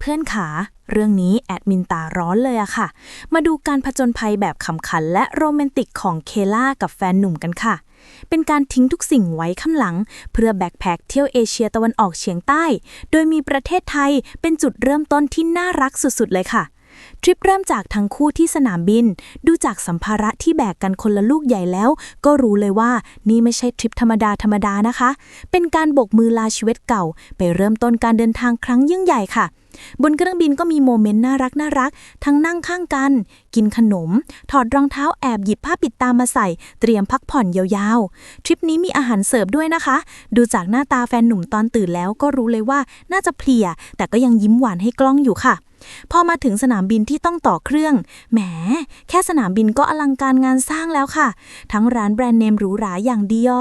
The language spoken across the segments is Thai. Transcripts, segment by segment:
เพื่อนๆขาเรื่องนี้แอดมินตาร้อนเลยอะค่ะ มาดูการผจญภัยแบบขำขันและโรแมนติกของเคล่ากับแฟนหนุ่มกันค่ะ เป็นการทิ้งทุกสิ่งไว้ข้างหลัง เพื่อแบ็คแพคเที่ยวเอเชียตะวันออกเฉียงใต้ โดยมีประเทศไทยเป็นจุดเริ่มต้นที่น่ารักสุดๆเลยค่ะทริปเริ่มจากทั้งคู่ที่สนามบิน ดูจากสัมภาระที่แบกกันคนละลูกใหญ่แล้ว ก็รู้เลยว่านี่ไม่ใช่ทริปธรรมดาธรรมดานะคะ เป็นการโบกมือลาชีวิตเก่า ไปเริ่มต้นการเดินทางครั้งยิ่งใหญ่ค่ะ บนเครื่องบินก็มีโมเมนต์น่ารักน่ารัก ทั้งนั่งข้างกัน กินขนม ถอดรองเท้าแอบหยิบผ้าปิดตามาใส่ เตรียมพักผ่อนยาวๆ ทริปนี้มีอาหารเสิร์ฟด้วยนะคะ ดูจากหน้าตาแฟนหนุ่มตอนตื่นแล้วก็รู้เลยว่าน่าจะเพลีย แต่ก็ยังยิ้มหวานให้กล้องอยู่ค่ะพอมาถึงสนามบินที่ต้องต่อเครื่อง แหม แค่สนามบินก็อลังการงานสร้างแล้วค่ะ ทั้งร้านแบรนด์เนมหรูหราอย่างดิออ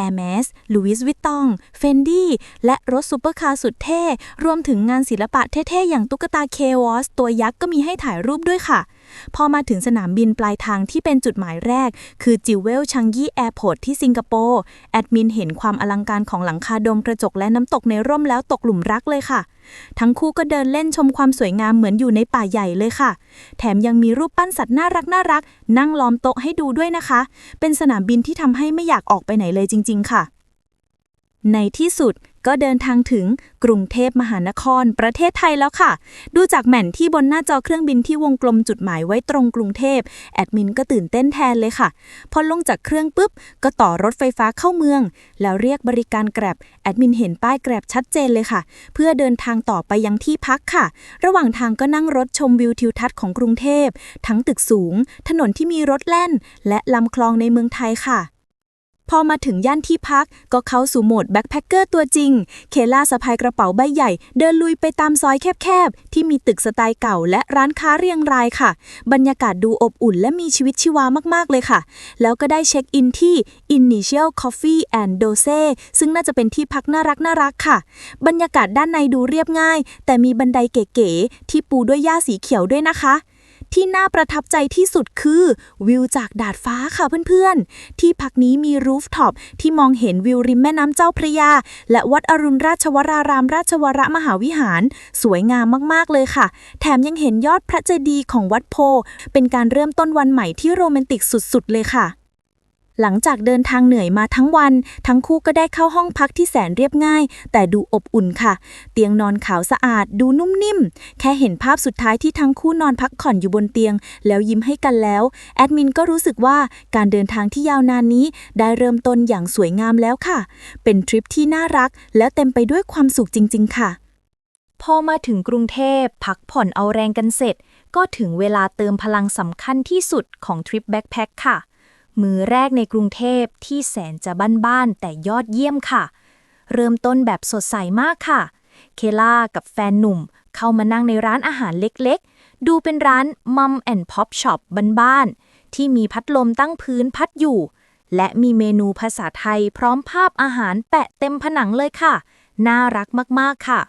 Dior Hermes Louis Vuitton Fendi และรถซูเปอร์คาร์สุดเท่ รวมถึงงานศิลปะเท่ ๆ อย่างตุ๊กตาเควอสตัวยักษ์ก็มีให้ถ่ายรูปด้วยค่ะ พอมาถึงสนามบินปลายทางที่เป็นจุดหมายแรก คือจิวเวลชังกี้แอร์พอร์ตที่สิงคโปร์ แอดมินเห็นความอลังการของหลังคาโดมกระจกและน้ำตกในร่มแล้วตกหลุมรักเลยค่ะ ทั้งคู่ก็เดินเล่นชมความสวยงามเหมือนอยู่ในป่าใหญ่เลยค่ะ แถมยังมีรูปปั้นสัตว์น่ารักน่ารัก นั่งล้อมโต๊ะให้ดูด้วยนะคะ เป็นสนามบินที่ทำให้ไม่อยากออกไปไหนเลยจริง ๆ ค่ะ ในที่สุด ก็เดินทางถึงกรุงเทพมหานครประเทศไทยแล้วค่ะ ดูจากแหม่นที่บนหน้าจอเครื่องบินที่วงกลมจุดหมายไว้ตรงกรุงเทพแอดมินก็ตื่นเต้นแทนเลยค่ะ พอลงจากเครื่องปุ๊บ ก็ต่อรถไฟฟ้าเข้าเมือง แล้วเรียกบริการแกร็บแอดมินเห็นป้ายแกร็บชัดเจนเลยค่ะ เพื่อเดินทางต่อไปยังที่พักค่ะ ระหว่างทางก็นั่งรถชมวิวทิวทัศน์ของกรุงเทพทั้งตึกสูง ถนนที่มีรถแล่น และลำคลองในเมืองไทยค่ะ พอมาถึงย่านที่พักก็เข้าสู่โหมดแบ็คแพคเกอร์ตัวจริง เคล่าสะพายกระเป๋าใบใหญ่ เดินลุยไปตามซอยแคบๆ ที่มีตึกสไตล์เก่าและร้านค้าเรียงรายค่ะ บรรยากาศดูอบอุ่นและมีชีวิตชีวามากๆเลยค่ะ แล้วก็ได้เช็คอินที่ Initial Coffee and Dose ซึ่งน่าจะเป็นที่พักน่ารักน่ารักค่ะ บรรยากาศด้านในดูเรียบง่าย แต่มีบันไดเก๋ๆที่ปูด้วยหญ้าสีเขียวด้วยนะคะ ที่น่าประทับใจที่สุดคือวิวจากดาดฟ้าค่ะเพื่อนๆ ที่พักนี้มีรูฟท็อปที่มองเห็นวิวริมแม่น้ำเจ้าพระยา และวัดอรุณราชวรารามราชวรมหาวิหาร สวยงามมากๆเลยค่ะ แถมยังเห็นยอดพระเจดีย์ของวัดโพ เป็นการเริ่มต้นวันใหม่ที่โรแมนติกสุดๆเลยค่ะ หลังจากเดินทางเหนื่อยมาทั้งวัน ทั้งคู่ก็ได้เข้าห้องพักที่แสนเรียบง่าย แต่ดูอบอุ่นค่ะ เตียงนอนขาวสะอาด ดูนุ่มนิ่ม แค่เห็นภาพสุดท้ายที่ทั้งคู่นอนพักผ่อนอยู่บนเตียง แล้วยิ้มให้กันแล้ว แอดมินก็รู้สึกว่าการเดินทางที่ยาวนานนี้ ได้เริ่มต้นอย่างสวยงามแล้วค่ะ เป็นทริปที่น่ารัก และเต็มไปด้วยความสุขจริง ๆ ค่ะพอมาถึงกรุงเทพพักผ่อนเอาแรงกันเสร็จ ก็ถึงเวลาเติมพลังสำคัญที่สุดของทริปแบ็คแพ็คค่ะ มือแรกในกรุงเทพที่แสนจะบ้านๆแต่ยอดเยี่ยมค่ะ เริ่มต้นแบบสดใสมากค่ะ เคล่ากับแฟนหนุ่มเข้ามานั่งในร้านอาหารเล็กๆ ดูเป็นร้านมัมแอนด์พ็อปช็อปบ้านๆที่มีพัดลมตั้งพื้นพัดอยู่ และมีเมนูภาษาไทยพร้อมภาพอาหารแปะเต็มผนังเลยค่ะ น่ารักมากๆค่ะ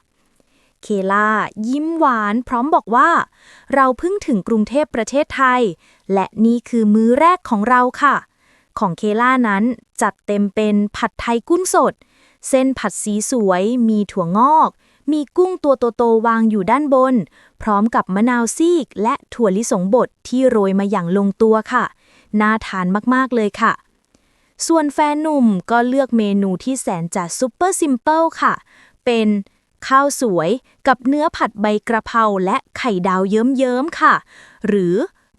เคล่ายิ้มหวานพร้อมบอกว่า เราเพิ่งถึงกรุงเทพประเทศไทย และนี่คือมื้อแรกของเราค่ะ ของเคล่านั้นจัดเต็มเป็นผัดไทยกุ้งสด เส้นผัดสีสวยมีถั่วงอก มีกุ้งตัวโตๆวางอยู่ด้านบน พร้อมกับมะนาวซีก และถั่วลิสงบดที่โรยมาอย่างลงตัวค่ะ น่าทานมากๆเลยค่ะส่วนแฟนหนุ่มก็เลือกเมนูที่แสนจะซุปเปอร์ซิมเปิลค่ะ เป็น ข้าวสวย กับเนื้อผัดใบกระเพราและไข่ดาวเยิ้มๆค่ะ หรือ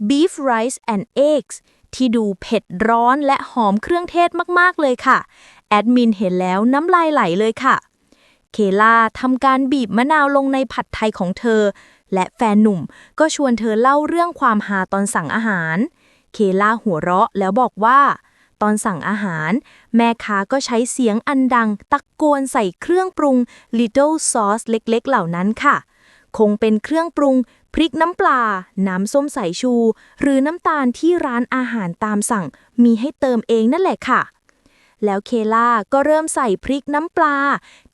beef rice and eggs ที่ดูเผ็ดร้อนและหอมเครื่องเทศมาก ๆ เลยค่ะ แอดมินเห็นแล้วน้ำลายไหลเลยค่ะ เคลาทำการบีบมะนาวลงในผัดไทยของเธอ และแฟนหนุ่มก็ชวนเธอเล่าเรื่องความหาตอนสั่งอาหาร เคลาหัวเราะแล้วบอกว่า ตอนสั่งอาหาร แม่ค้าก็ใช้เสียงอันดัง ตะโกนใส่เครื่องปรุง Little Sauce เล็กๆ เหล่านั้นค่ะ คงเป็นเครื่องปรุง พริกน้ำปลา น้ำส้มสายชู หรือน้ำตาลที่ร้านอาหารตามสั่ง มีให้เติมเองนั่นแหละค่ะ แล้วเคล่าก็เริ่มใส่พริกน้ำปลา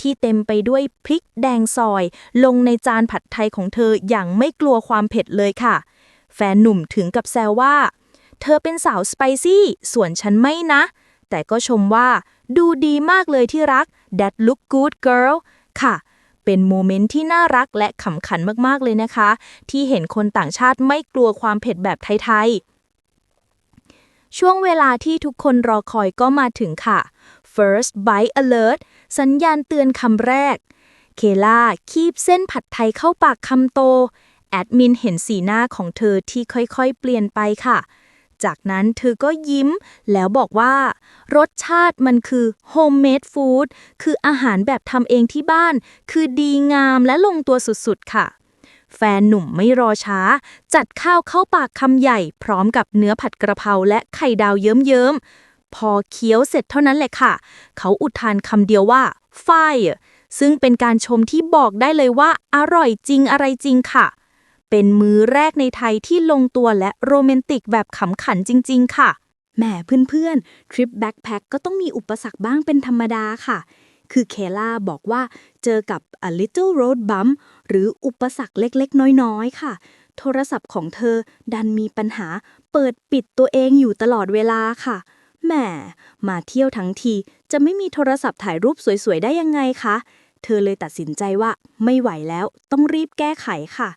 ที่เต็มไปด้วยพริกแดงซอย ลงในจานผัดไทยของเธออย่างไม่กลัวความเผ็ดเลยค่ะ แฟนหนุ่มถึงกับแซวว่า เธอเป็นสาวสไปซี่ ส่วนฉันไม่นะ แต่ก็ชมว่าดูดีมากเลยที่รัก that look good girl ค่ะ เป็นโมเมนต์ที่น่ารักและขำขันมากๆเลยนะคะ ที่เห็นคนต่างชาติไม่กลัวความเผ็ดแบบไทยๆ ช่วงเวลาที่ทุกคนรอคอยก็มาถึงค่ะ first bite alert สัญญาณเตือนคำแรก เคล่าคีบเส้นผัดไทยเข้าปากคำโต แอดมินเห็นสีหน้าของเธอที่ค่อยๆ เปลี่ยนไปค่ะ จากนั้นเธอก็ยิ้ม แล้วบอกว่า รสชาติมันคือ homemade food คืออาหารแบบทำเองที่บ้าน คือดีงามและลงตัวสุดๆค่ะ แฟนหนุ่มไม่รอช้า จัดข้าวเข้าปากคำใหญ่ พร้อมกับเนื้อผัดกระเพราและไข่ดาวเยิ้มๆพอเคี้ยวเสร็จเท่านั้นแหละค่ะ เขาอุทานคำเดียวว่า fire ซึ่งเป็นการชมที่บอกได้เลยว่า อร่อยจริงอะไรจริงค่ะ เป็นมื้อแรกในไทยที่ลงตัวและโรแมนติกแบบขำขันจริง ๆ ค่ะ แหมเพื่อนๆ ทริปแบ็คแพคก็ต้องมีอุปสรรคบ้างเป็นธรรมดาค่ะ คือเคล่าบอกว่าเจอกับ a little road bump หรืออุปสรรคเล็กๆ น้อยๆ ค่ะ โทรศัพท์ของเธอดันมีปัญหาเปิดปิดตัวเองอยู่ตลอดเวลาค่ะ แหม มาเที่ยวทั้งทีจะไม่มีโทรศัพท์ถ่ายรูปสวยๆ ได้ยังไงคะ เธอเลยตัดสินใจว่าไม่ไหวแล้วต้องรีบแก้ไขค่ะ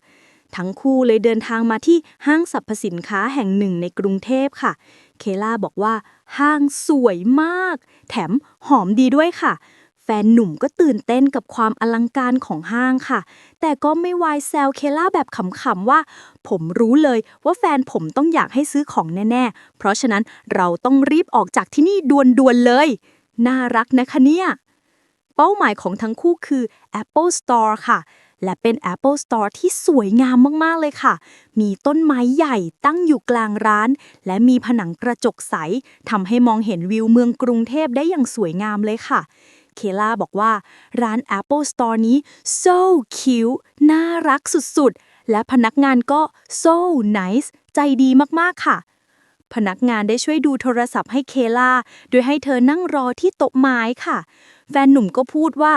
ทั้งคู่เลยเดินทางมาที่ห้างสรรพสินค้าแห่งหนึ่งในกรุงเทพค่ะ เคล่าบอกว่าห้างสวยมาก แถมหอมดีด้วยค่ะ แฟนหนุ่มก็ตื่นเต้นกับความอลังการของห้างค่ะ แต่ก็ไม่วายแซวเคล่าแบบขำๆว่า ผมรู้เลยว่าแฟนผมต้องอยากให้ซื้อของแน่ๆ เพราะฉะนั้นเราต้องรีบออกจากที่นี่ด่วนๆเลย น่ารักนะคะเนี่ย เป้าหมายของทั้งคู่คือ Apple Store ค่ะ และเป็น Apple Store ที่สวยงามมาก ๆ เลยค่ะ มีต้นไม้ใหญ่ตั้งอยู่กลางร้าน และมีผนังกระจกใสทำให้มองเห็นวิวเมืองกรุงเทพได้อย่างสวยงามเลยค่ะเคล่าบอกว่าร้าน Apple Store นี้ so cute น่ารักสุด ๆ และพนักงานก็ so nice ใจดีมาก ๆ ค่ะ พนักงานได้ช่วยดูโทรศัพท์ให้เคล่า โดยให้เธอนั่งรอที่โต๊ะไม้ค่ะ แฟนหนุ่มก็พูดว่า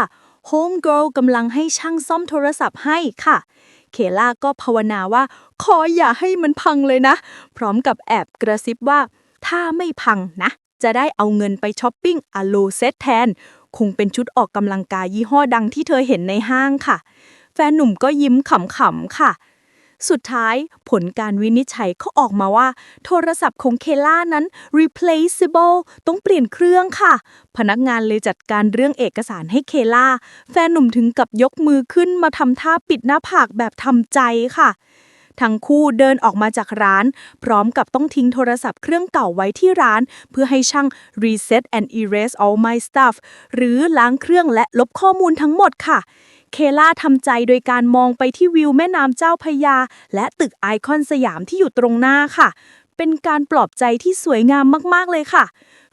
Home Girl กำลังให้ช่างซ่อมโทรศัพท์ให้ค่ะ เคล่าก็ภาวนาว่า ขออย่าให้มันพังเลยนะ พร้อมกับแอบกระซิบว่า ถ้าไม่พังนะ จะได้เอาเงินไปช้อปปิ้งอโลเซตแทน คงเป็นชุดออกกำลังกายยี่ห้อดังที่เธอเห็นในห้างค่ะ แฟนหนุ่มก็ยิ้มขำๆค่ะ สุดท้ายผลการวินิจฉัยเขาออกมาว่า โทรศัพท์ของเคล่านั้น replaceable ต้องเปลี่ยนเครื่องค่ะ พนักงานเลยจัดการเรื่องเอกสารให้เคล่า แฟนหนุ่มถึงกับยกมือขึ้นมาทำท่าปิดหน้าผากแบบทำใจค่ะทั้งคู่เดินออกมาจากร้าน พร้อมกับต้องทิ้งโทรศัพท์เครื่องเก่าไว้ที่ร้าน เพื่อให้ช่าง reset and erase all my stuff หรือล้างเครื่องและลบข้อมูลทั้งหมดค่ะ เคล่าทำใจโดยการมองไปที่วิวแม่น้ำเจ้าพยา และตึกไอคอนสยามที่อยู่ตรงหน้าค่ะ เป็นการปลอบใจที่สวยงามมากๆเลยค่ะ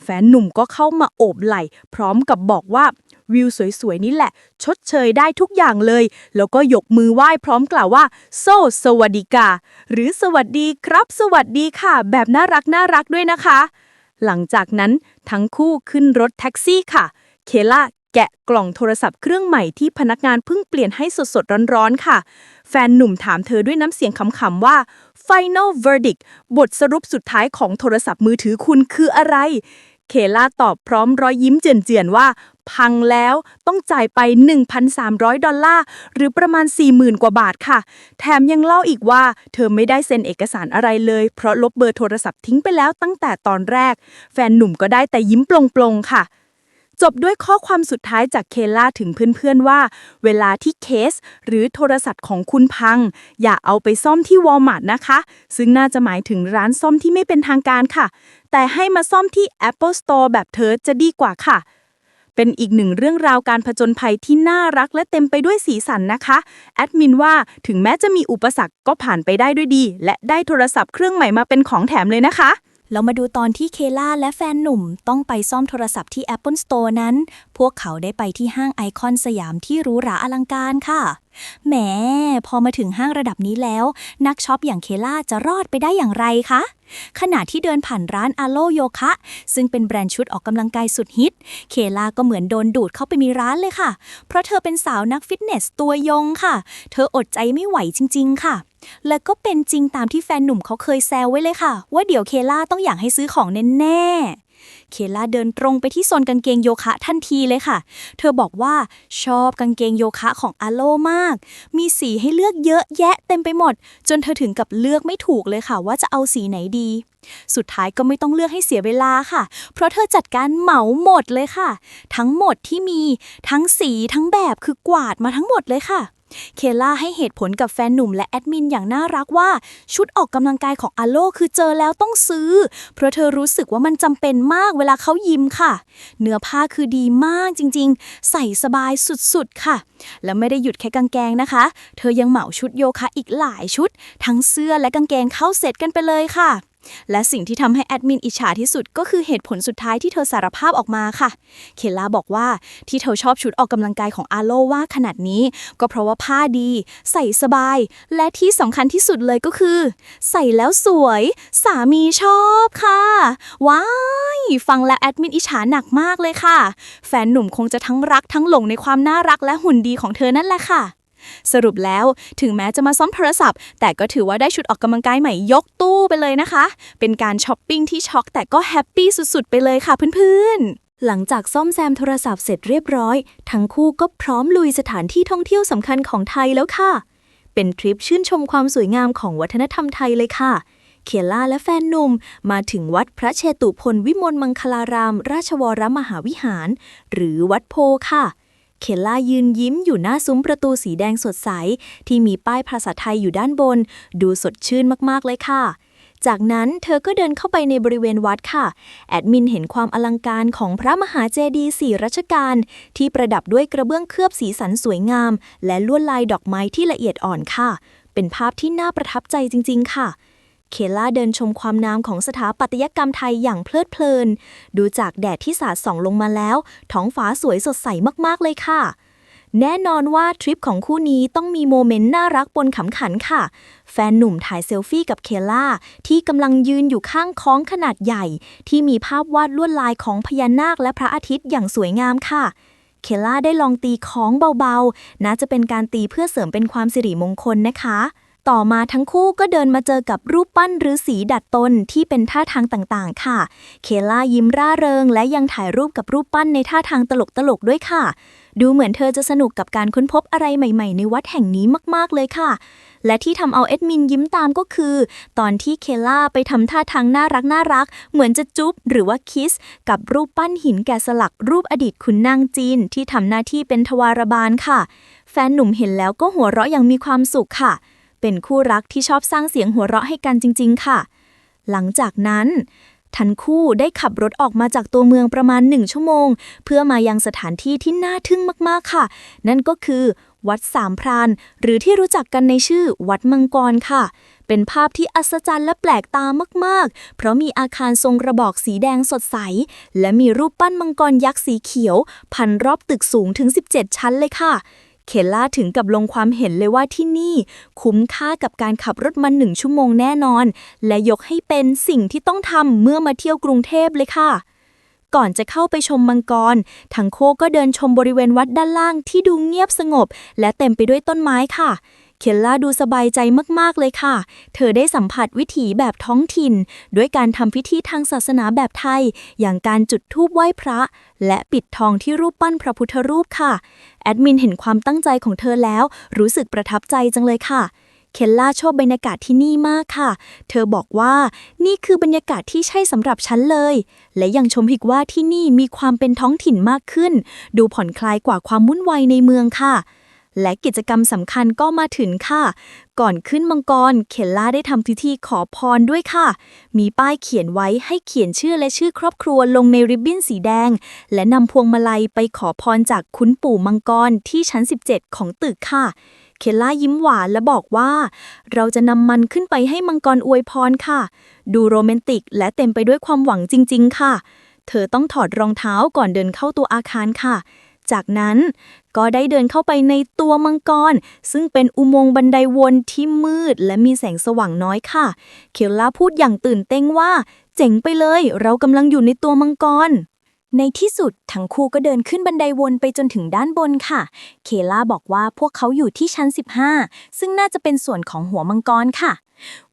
แฟนหนุ่มก็เข้ามาโอบไหล่ พร้อมกับบอกว่าวิวสวยๆนี่แหละ ชดเชยได้ทุกอย่างเลย แล้วก็ยกมือไหว้พร้อมกล่าวว่า โซสวัสดีกาหรือสวัสดีครับ สวัสดีค่ะ แบบน่ารักน่ารักด้วยนะคะ หลังจากนั้นทั้งคู่ขึ้นรถแท็กซี่ค่ะ เคล่า แกะกล่องโทรศัพท์เครื่องใหม่ที่พนักงานเพิ่งเปลี่ยนให้สดๆ ร้อนๆ ค่ะ แฟนหนุ่มถามเธอด้วยน้ำเสียงขำๆว่า Final Verdict บทสรุปสุดท้ายของโทรศัพท์มือถือคุณคืออะไร เคล่าตอบพร้อมรอยยิ้มเจือนๆ ว่า พังแล้วต้องจ่ายไป 1,300 ดอลลาร์ หรือประมาณ 40,000 กว่าบาทค่ะ แถมยังเล่าอีกว่า เธอไม่ได้เซ็นเอกสารอะไรเลย เพราะลบเบอร์โทรศัพท์ทิ้งไปแล้วตั้งแต่ตอนแรก แฟนหนุ่มก็ได้แต่ยิ้มปลงๆ ค่ะ จบด้วยข้อความสุดท้ายจากเคล่าถึงเพื่อนๆว่า เวลาที่เคส หรือโทรศัพท์ของคุณพัง อย่าเอาไปซ่อมที่วอลมาร์ทนะคะ ซึ่งน่าจะหมายถึงร้านซ่อมที่ไม่เป็นทางการค่ะ แต่ให้มาซ่อมที่ Apple Store แบบเธอจะดีกว่าค่ะเป็นอีกหนึ่งเรื่องราวการผจญภัยที่น่ารักและเต็มไปด้วยสีสันนะคะ แอดมินว่าถึงแม้จะมีอุปสรรคก็ผ่านไปได้ด้วยดี และได้โทรศัพท์เครื่องใหม่มาเป็นของแถมเลยนะคะ เรามาดูตอนที่เคล่าและแฟนหนุ่มต้องไปซ่อมโทรศัพท์ที่ Apple Store นั้น พวกเขาได้ไปที่ห้างไอคอนสยามที่หรูหราอลังการค่ะ แหม พอมาถึงห้างระดับนี้แล้ว นักช็อปอย่างเคล่าจะรอดไปได้อย่างไรคะ ขณะที่เดินผ่านร้านอโลโยคะ ซึ่งเป็นแบรนด์ชุดออกกำลังกายสุดฮิต เคล่าก็เหมือนโดนดูดเข้าไปมีร้านเลยค่ะ เพราะเธอเป็นสาวนักฟิตเนสตัวยงค่ะ เธออดใจไม่ไหวจริง ๆ ค่ะ และก็เป็นจริงตามที่แฟนหนุ่มเขาเคยแซวไว้เลยค่ะ ว่าเดี๋ยวเคล่าต้องอยากให้ซื้อของแน่เคล่าเดินตรงไปที่โซนกางเกงโยคะทันทีเลยค่ะ เธอบอกว่าชอบกางเกงโยคะของอาโลมาก มีสีให้เลือกเยอะแยะเต็มไปหมด จนเธอถึงกับเลือกไม่ถูกเลยค่ะ ว่าจะเอาสีไหนดี สุดท้ายก็ไม่ต้องเลือกให้เสียเวลาค่ะ เพราะเธอจัดการเหมาหมดเลยค่ะ ทั้งหมดที่มีทั้งสีทั้งแบบคือกวาดมาทั้งหมดเลยค่ะ เคล่าให้เหตุผลกับแฟนหนุ่มและแอดมินอย่างน่ารักว่า ชุดออกกำลังกายของอาโลคือเจอแล้วต้องซื้อ เพราะเธอรู้สึกว่ามันจำเป็นมากเวลาเขายิ้มค่ะ เนื้อผ้าคือดีมากจริงๆ ใส่สบายสุดๆค่ะ และไม่ได้หยุดแค่กางเกงนะคะ เธอยังเหมาชุดโยคะอีกหลายชุด ทั้งเสื้อและกางเกงเข้าเซ็ตกันไปเลยค่ะ และสิ่งที่ทำให้แอดมินอิจฉาที่สุดก็คือเหตุผลสุดท้ายที่เธอสารภาพออกมาค่ะ เคลล่าบอกว่าที่เธอชอบชุดออกกำลังกายของอาโลว่าขนาดนี้ ก็เพราะว่าผ้าดี ใส่สบาย และที่สำคัญที่สุดเลยก็คือ ใส่แล้วสวย สามีชอบค่ะ ว้าย ฟังแล้วแอดมินอิจฉาหนักมากเลยค่ะ แฟนหนุ่มคงจะทั้งรักทั้งหลงในความน่ารักและหุ่นดีของเธอนั่นแหละค่ะ สรุปแล้วถึงแม้จะมาซ่อมโทรศัพท์ แต่ก็ถือว่าได้ชุดออกกำลังกายใหม่ยกตู้ไปเลยนะคะ เป็นการช้อปปิ้งที่ช็อกแต่ก็แฮปปี้สุดๆ ไปเลยค่ะเพื่อนๆหลังจากซ่อมแซมโทรศัพท์เสร็จเรียบร้อย ทั้งคู่ก็พร้อมลุยสถานที่ท่องเที่ยวสำคัญของไทยแล้วค่ะ เป็นทริปชื่นชมความสวยงามของวัฒนธรรมไทยเลยค่ะ เคียล่าและแฟนหนุ่ม มาถึงวัดพระเชตุพนวิมลมังคลาราม ราชวรมหาวิหาร หรือวัดโพค่ะ เคลล่ายืนยิ้มอยู่หน้าซุ้มประตูสีแดงสดใส ที่มีป้ายภาษาไทยอยู่ด้านบน ดูสดชื่นมากๆเลยค่ะ จากนั้นเธอก็เดินเข้าไปในบริเวณวัดค่ะ แอดมินเห็นความอลังการของพระมหาเจดีย์สี่รัชกาลที่ประดับด้วยกระเบื้องเคลือบสีสันสวยงาม และลวดลายดอกไม้ที่ละเอียดอ่อนค่ะ เป็นภาพที่น่าประทับใจจริง ๆ ค่ะ เคล่าเดินชมความงามของสถาปัตยกรรมไทยอย่างเพลิดเพลิน ดูจากแดดที่สาดส่องลงมาแล้ว ท้องฟ้าสวยสดใสมากๆเลยค่ะ แน่นอนว่าทริปของคู่นี้ต้องมีโมเมนต์น่ารักปนขำขันค่ะ แฟนหนุ่มถ่ายเซลฟี่กับเคล่าที่กำลังยืนอยู่ข้างค้องขนาดใหญ่ ที่มีภาพวาดลวดลายของพญานาคและพระอาทิตย์อย่างสวยงามค่ะเคล่าได้ลองตีของเบาๆ น่าจะเป็นการตีเพื่อเสริมเป็นความสิริมงคลนะคะ ต่อมาทั้งคู่ก็เดินมาเจอกับรูปปั้นหรือสีดัดตนที่เป็นท่าทางต่างๆ ค่ะ เคล่ายิ้มร่าเริง และยังถ่ายรูปกับรูปปั้นในท่าทางตลกๆด้วยค่ะ ดูเหมือนเธอจะสนุกกับการค้นพบอะไรใหม่ๆ ในวัดแห่งนี้มากๆเลยค่ะ และที่ทำเอาเอ็ดมินยิ้มตามก็คือ ตอนที่เคล่าไปทำท่าทางน่ารักน่ารัก เหมือนจะจุ๊บหรือว่าคิส กับรูปปั้นหินแกะสลักรูปอดีตขุนนางจีนที่ทำหน้าที่เป็นทวารบาลค่ะ แฟนหนุ่มเห็นแล้วก็หัวเราะอย่างมีความสุขค่ะ เป็นคู่รักที่ชอบสร้างเสียงหัวเราะให้กันจริง ๆ ค่ะ หลังจากนั้น ทั้งคู่ได้ขับรถออกมาจากตัวเมืองประมาณหนึ่งชั่วโมง เพื่อมายังสถานที่ที่น่าทึ่งมากๆค่ะ นั่นก็คือวัดสามพราน หรือที่รู้จักกันในชื่อวัดมังกรค่ะ เป็นภาพที่อัศจรรย์และแปลกตามากๆ เพราะมีอาคารทรงกระบอกสีแดงสดใส และมีรูปปั้นมังกรยักษ์สีเขียว พันรอบตึกสูงถึง 17 ชั้นเลยค่ะ เคลล่าถึงกับลงความเห็นเลยว่าที่นี่ คุ้มค่ากับการขับรถมาหนึ่งชั่วโมงแน่นอน และยกให้เป็นสิ่งที่ต้องทำเมื่อมาเที่ยวกรุงเทพเลยค่ะ ก่อนจะเข้าไปชมมังกร ทั้งโคก็เดินชมบริเวณวัดด้านล่างที่ดูเงียบสงบ และเต็มไปด้วยต้นไม้ค่ะ เคลล่าดูสบายใจมากๆเลยค่ะ เธอได้สัมผัสวิถีแบบท้องถิ่น ด้วยการทำพิธีทางศาสนาแบบไทย อย่างการจุดธูปไหว้พระ และปิดทองที่รูปปั้นพระพุทธรูปค่ะ แอดมินเห็นความตั้งใจของเธอแล้ว รู้สึกประทับใจจังเลยค่ะเคลล่าชอบบรรยากาศที่นี่มากค่ะ เธอบอกว่านี่คือบรรยากาศที่ใช่สำหรับฉันเลย และยังชมอีกว่าที่นี่มีความเป็นท้องถิ่นมากขึ้น ดูผ่อนคลายกว่าความวุ่นวายในเมืองค่ะ และกิจกรรมสำคัญก็มาถึงค่ะ ก่อนขึ้นมังกรเคลล่าได้ทำพิธีขอพรด้วยค่ะ มีป้ายเขียนไว้ให้เขียนชื่อและชื่อครอบครัวลงในริบบิ้นสีแดง และนำพวงมาลัยไปขอพรจากคุณปู่มังกรที่ชั้น 17 ของตึกค่ะเคลล่ายิ้มหวานและบอกว่า เราจะนำมันขึ้นไปให้มังกรอวยพรค่ะ ดูโรแมนติกและเต็มไปด้วยความหวังจริง ๆ ค่ะ เธอต้องถอดรองเท้าก่อนเดินเข้าตัวอาคารค่ะ จากนั้น ก็ได้เดินเข้าไปในตัวมังกร ซึ่งเป็นอุโมงค์บันไดวนที่มืดและมีแสงสว่างน้อยค่ะ เคลล่าพูดอย่างตื่นเต้นว่า เจ๋งไปเลย เรากำลังอยู่ในตัวมังกรในที่สุด ทั้งคู่ก็เดินขึ้นบันไดวนไปจนถึงด้านบนค่ะ เคล่าบอกว่าพวกเขาอยู่ที่ชั้น 15 ซึ่งน่าจะเป็นส่วนของหัวมังกรค่ะ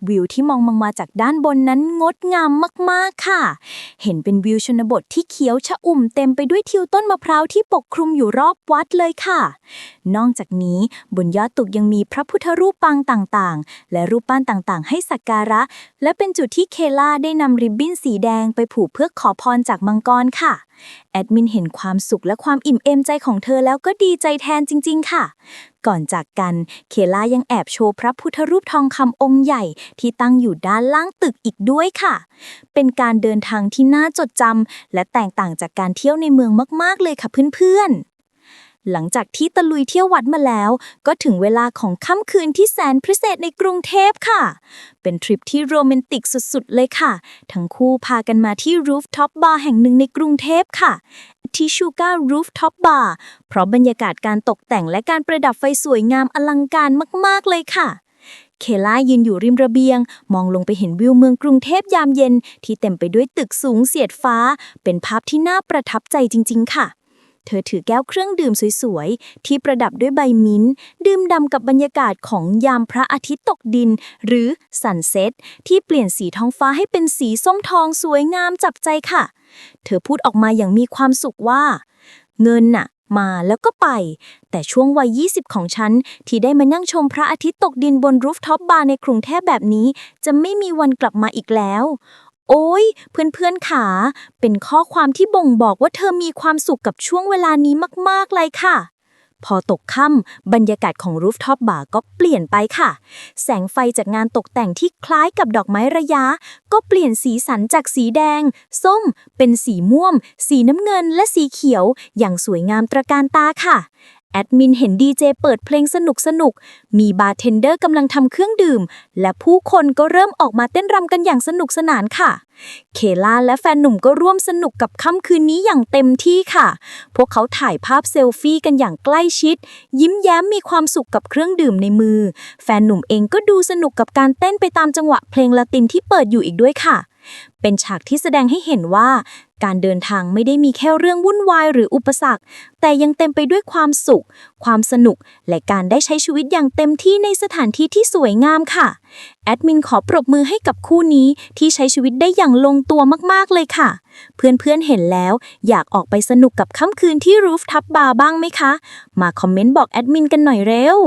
วิวที่มองลงมาจากด้านบนนั้นงดงามมากๆค่ะ เห็นเป็นวิวชนบทที่เขียวชะอุ่มเต็มไปด้วยทิวต้นมะพร้าวที่ปกคลุมอยู่รอบวัดเลยค่ะ นอกจากนี้บนยอดตึกยังมีพระพุทธรูปปางต่างๆ และรูปปั้นต่างๆ ให้สักการะ และเป็นจุดที่เคล่าได้นำริบบิ้นสีแดงไปผูกเพื่อขอพรจากมังกรค่ะแอดมินเห็นความสุขและความอิ่มเอมใจของเธอแล้วก็ดีใจแทนจริง ๆ ค่ะ ก่อนจากกัน เคล่ายังแอบโชว์พระพุทธรูปทองคำองค์ใหญ่ที่ตั้งอยู่ด้านล่างตึกอีกด้วยค่ะ เป็นการเดินทางที่น่าจดจำและแตกต่างจากการเที่ยวในเมืองมาก ๆ เลยค่ะเพื่อนๆหลังจากที่ตะลุยเที่ยววัดมาแล้ว ก็ถึงเวลาของค่ำคืนที่แสนพิเศษในกรุงเทพค่ะ เป็นทริปที่โรแมนติกสุดๆ เลยค่ะ ทั้งคู่พากันมาที่รูฟท็อปบาร์แห่งหนึ่งในกรุงเทพค่ะ ที่ชูการ์รูฟท็อปบาร์เพราะบรรยากาศการตกแต่งและการประดับไฟสวยงามอลังการมากๆเลยค่ะ เคล่ายืนอยู่ริมระเบียง มองลงไปเห็นวิวเมืองกรุงเทพยามเย็น ที่เต็มไปด้วยตึกสูงเสียดฟ้า เป็นภาพที่น่าประทับใจจริง ๆ ค่ะ เธอถือแก้วเครื่องดื่มสวยๆ ที่ประดับด้วยใบมิ้นท์ดื่มดำกับบรรยากาศของยามพระอาทิตย์ตกดิน หรือสันเซ็ตที่เปลี่ยนสีท้องฟ้าให้เป็นสีส้มทองสวยงามจับใจค่ะ เธอพูดออกมาอย่างมีความสุขว่า เงินน่ะมาแล้วก็ไป แต่ช่วงวัย 20 ของฉัน ที่ได้มานั่งชมพระอาทิตย์ตกดินบนรูฟท็อปบาร์ในกรุงเทพแบบนี้ จะไม่มีวันกลับมาอีกแล้ว โอ้ยเพื่อนๆขา เป็นข้อความที่บ่งบอกว่าเธอมีความสุขกับช่วงเวลานี้มากๆเลยค่ะ พอตกค่ำบรรยากาศของรูฟท็อปบาร์ก็เปลี่ยนไปค่ะ แสงไฟจากงานตกแต่งที่คล้ายกับดอกไม้ระยะ ก็เปลี่ยนสีสันจากสีแดง ส้ม เป็นสีม่วงสีน้ำเงินและสีเขียว อย่างสวยงามตระการตาค่ะ แอดมินเห็นดีเจเปิดเพลงสนุกสนุก มีบาร์เทนเดอร์กำลังทำเครื่องดื่ม และผู้คนก็เริ่มออกมาเต้นรำกันอย่างสนุกสนานค่ะ เคล่าและแฟนหนุ่มก็ร่วมสนุกกับค่ำคืนนี้อย่างเต็มที่ค่ะ พวกเขาถ่ายภาพเซลฟี่กันอย่างใกล้ชิด ยิ้มแย้มมีความสุขกับเครื่องดื่มในมือ แฟนหนุ่มเองก็ดูสนุกกับการเต้นไปตามจังหวะเพลงละตินที่เปิดอยู่อีกด้วยค่ะ เป็นฉากที่แสดงให้เห็นว่า การเดินทางไม่ได้มีแค่เรื่องวุ่นวายหรืออุปสรรค แต่ยังเต็มไปด้วยความสุข ความสนุก และการได้ใช้ชีวิตอย่างเต็มที่ในสถานที่ที่สวยงามค่ะ แอดมินขอปรบมือให้กับคู่นี้ที่ใช้ชีวิตได้อย่างลงตัวมากๆเลยค่ะ เพื่อนๆเห็นแล้ว อยากออกไปสนุกกับค่ำคืนที่รูฟทับบาร์บ้างไหมคะ มาคอมเมนต์บอกแอดมินกันหน่อยเร็ว